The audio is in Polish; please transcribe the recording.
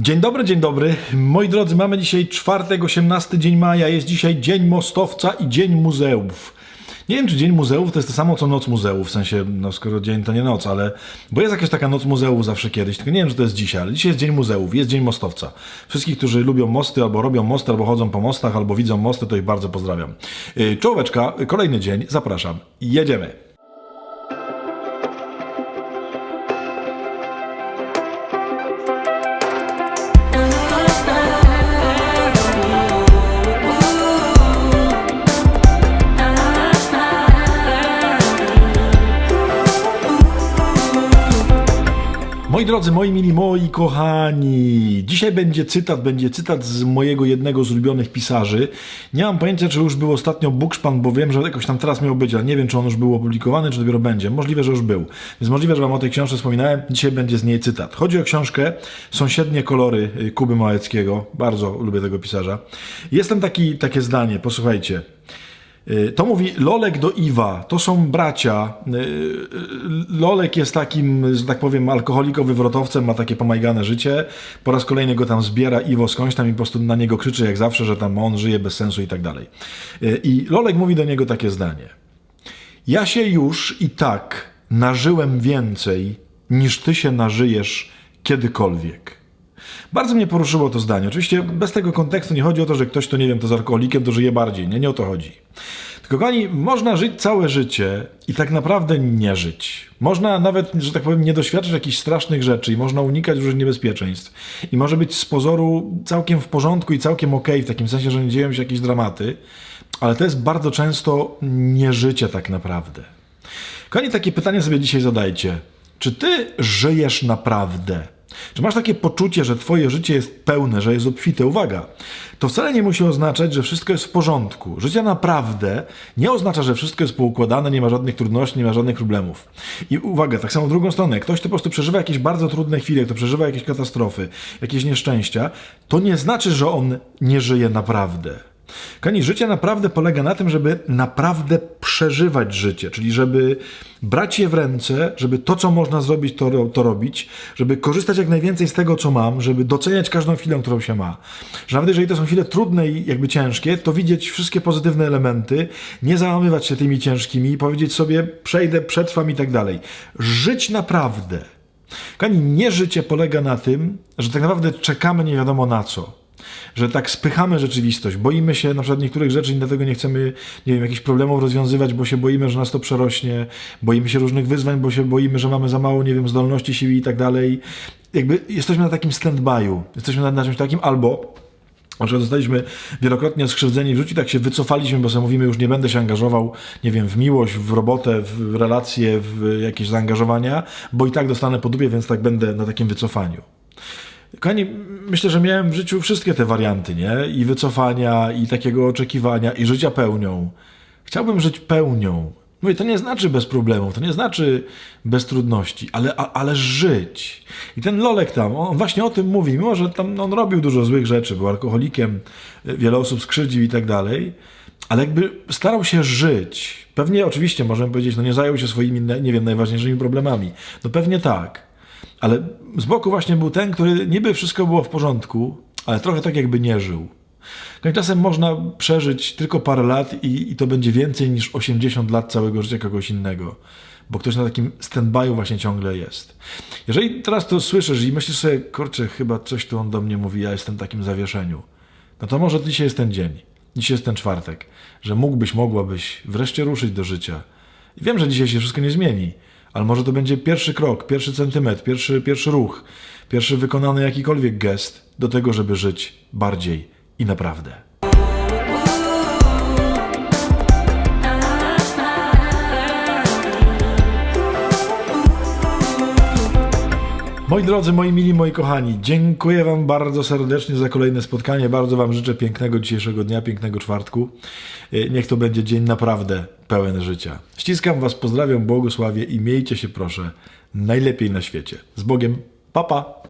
Dzień dobry, dzień dobry. Moi drodzy, mamy dzisiaj czwartek, 18 dzień maja. Jest dzisiaj Dzień Mostowca i Dzień Muzeów. Nie wiem, czy Dzień Muzeów to jest to samo, co Noc Muzeów, w sensie, no skoro dzień to nie noc, ale... Bo jest jakaś taka Noc Muzeów zawsze kiedyś, tylko nie wiem, czy to jest dzisiaj, ale dzisiaj jest Dzień Muzeów, jest Dzień Mostowca. Wszystkich, którzy lubią mosty, albo robią mosty, albo chodzą po mostach, albo widzą mosty, to ich bardzo pozdrawiam. Yy, Czołóweczka, kolejny dzień, zapraszam. Jedziemy. Moi drodzy, moi mili, moi kochani, dzisiaj będzie cytat, będzie cytat z mojego jednego z ulubionych pisarzy. Nie mam pojęcia, czy już był ostatnio Bukszpan, bo wiem, że jakoś tam teraz miał być, ale nie wiem, czy on już był opublikowany, czy dopiero będzie. Możliwe, że już był. Więc możliwe, że wam o tej książce wspominałem. Dzisiaj będzie z niej cytat. Chodzi o książkę Sąsiednie kolory y, Kuby Małeckiego. Bardzo lubię tego pisarza. Jest tam taki, takie zdanie, posłuchajcie. Y, To mówi Lolek do Iwa. To są bracia. Y, y, Lolek jest takim, że tak powiem, alkoholiko-wywrotowcem, ma takie pomajgane życie. Po raz kolejny go tam zbiera Iwo skądś tam i po prostu na niego krzyczy jak zawsze, że tam on żyje bez sensu i tak dalej. I Lolek mówi do niego takie zdanie. Ja się już i tak nażyłem więcej, niż ty się nażyjesz kiedykolwiek. Bardzo mnie poruszyło to zdanie. Oczywiście bez tego kontekstu nie chodzi o to, że ktoś, kto nie wiem, to z alkoholikiem, to żyje bardziej. Nie, nie o to chodzi. Tylko kochani, można żyć całe życie i tak naprawdę nie żyć. Można nawet, że tak powiem, nie doświadczyć jakichś strasznych rzeczy i można unikać różnych niebezpieczeństw. I może być z pozoru całkiem w porządku i całkiem okej, w takim sensie, że nie dzieją się jakieś dramaty, ale to jest bardzo często nieżycie tak naprawdę. Kochani, takie pytanie sobie dzisiaj zadajcie. Czy ty żyjesz naprawdę? Czy masz takie poczucie, że twoje życie jest pełne, że jest obfite? Uwaga, to wcale nie musi oznaczać, że wszystko jest w porządku. Życie naprawdę nie oznacza, że wszystko jest poukładane, nie ma żadnych trudności, nie ma żadnych problemów. I uwaga, tak samo w drugą stronę, ktoś, kto po prostu przeżywa jakieś bardzo trudne chwile, kto przeżywa jakieś katastrofy, jakieś nieszczęścia, to nie znaczy, że on nie żyje naprawdę. Kochani, życie naprawdę polega na tym, żeby naprawdę przeżywać życie, czyli żeby brać je w ręce, żeby to, co można zrobić, to, to robić, żeby korzystać jak najwięcej z tego, co mam, żeby doceniać każdą chwilę, którą się ma. Że nawet jeżeli to są chwile trudne i jakby ciężkie, to widzieć wszystkie pozytywne elementy, nie załamywać się tymi ciężkimi i powiedzieć sobie, przejdę, przetrwam i tak dalej. Żyć naprawdę. Kochani, nie życie polega na tym, że tak naprawdę czekamy nie wiadomo na co że tak spychamy rzeczywistość, boimy się na przykład niektórych rzeczy i dlatego nie chcemy, nie wiem, jakichś problemów rozwiązywać, bo się boimy, że nas to przerośnie, boimy się różnych wyzwań, bo się boimy, że mamy za mało, nie wiem, zdolności, siły i tak dalej. Jakby jesteśmy na takim stand-by'u, jesteśmy na, na czymś takim, albo na przykład zostaliśmy wielokrotnie skrzywdzeni w życiu, tak się wycofaliśmy, bo sobie mówimy, już nie będę się angażował, nie wiem, w miłość, w robotę, w relacje, w jakieś zaangażowania, bo i tak dostanę po dupie, więc tak będę na takim wycofaniu. Kochani, myślę, że miałem w życiu wszystkie te warianty, nie? I wycofania, i takiego oczekiwania, i życia pełnią. Chciałbym żyć pełnią. Mówię, to nie znaczy bez problemów, to nie znaczy bez trudności, ale, a, ale żyć. I ten Lolek tam, on właśnie o tym mówi, mimo że tam on robił dużo złych rzeczy, był alkoholikiem, wiele osób skrzywdził i tak dalej, ale jakby starał się żyć. Pewnie, oczywiście, możemy powiedzieć, no nie zajął się swoimi, nie wiem, najważniejszymi problemami. No pewnie tak. Ale z boku właśnie był ten, który niby wszystko było w porządku, ale trochę tak jakby nie żył. No czasem można przeżyć tylko parę lat i, i to będzie więcej niż 80 lat całego życia kogoś innego, bo ktoś na takim stand-by'u właśnie ciągle jest. Jeżeli teraz to słyszysz i myślisz sobie, kurczę, chyba coś tu on do mnie mówi, ja jestem w takim zawieszeniu, no to może dzisiaj jest ten dzień, dzisiaj jest ten czwartek, że mógłbyś, mogłabyś wreszcie ruszyć do życia. I wiem, że dzisiaj się wszystko nie zmieni, ale może to będzie pierwszy krok, pierwszy centymetr, pierwszy, pierwszy ruch, pierwszy wykonany jakikolwiek gest do tego, żeby żyć bardziej i naprawdę. Moi drodzy, moi mili, moi kochani, dziękuję Wam bardzo serdecznie za kolejne spotkanie. Bardzo Wam życzę pięknego dzisiejszego dnia, pięknego czwartku. E, Niech to będzie dzień naprawdę pełen życia. Ściskam Was, pozdrawiam, błogosławię i miejcie się proszę najlepiej na świecie. Z Bogiem, papa! Pa.